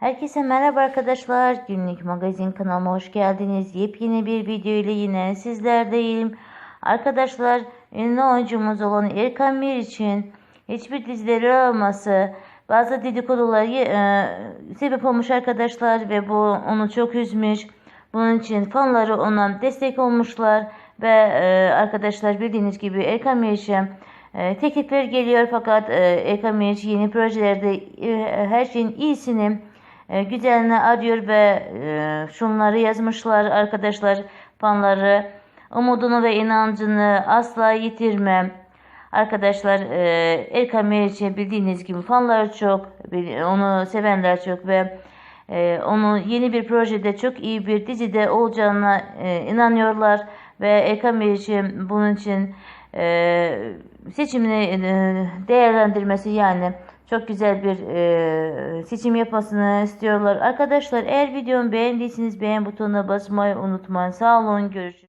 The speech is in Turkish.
Herkese merhaba arkadaşlar. Günlük magazin kanalıma hoş geldiniz. Yepyeni bir video ile yine sizlerdeyim. Arkadaşlar ünlü oyuncumuz olan Erkan Mir için hiçbir dizileri olması bazı dedikodular e, sebep olmuş arkadaşlar ve bu onu çok üzmüş. Bunun için fanları ona destek olmuşlar ve e, arkadaşlar bildiğiniz gibi Erkan Mir için e, teklifler geliyor fakat e, Erkan Mir yeni projelerde e, her şeyin iyisini e, güzelini arıyor ve şunları yazmışlar arkadaşlar fanları umudunu ve inancını asla yitirme. Arkadaşlar e, Erkan Meriç'e bildiğiniz gibi fanlar çok, onu sevenler çok ve e, onu yeni bir projede çok iyi bir dizide olacağına e, inanıyorlar ve Erkan Meriç'in bunun için e, seçimini e, değerlendirmesi yani çok güzel bir e, seçim yapmasını istiyorlar. Arkadaşlar eğer videomu beğendiyseniz beğen butonuna basmayı unutmayın. Sağ olun görüşürüz.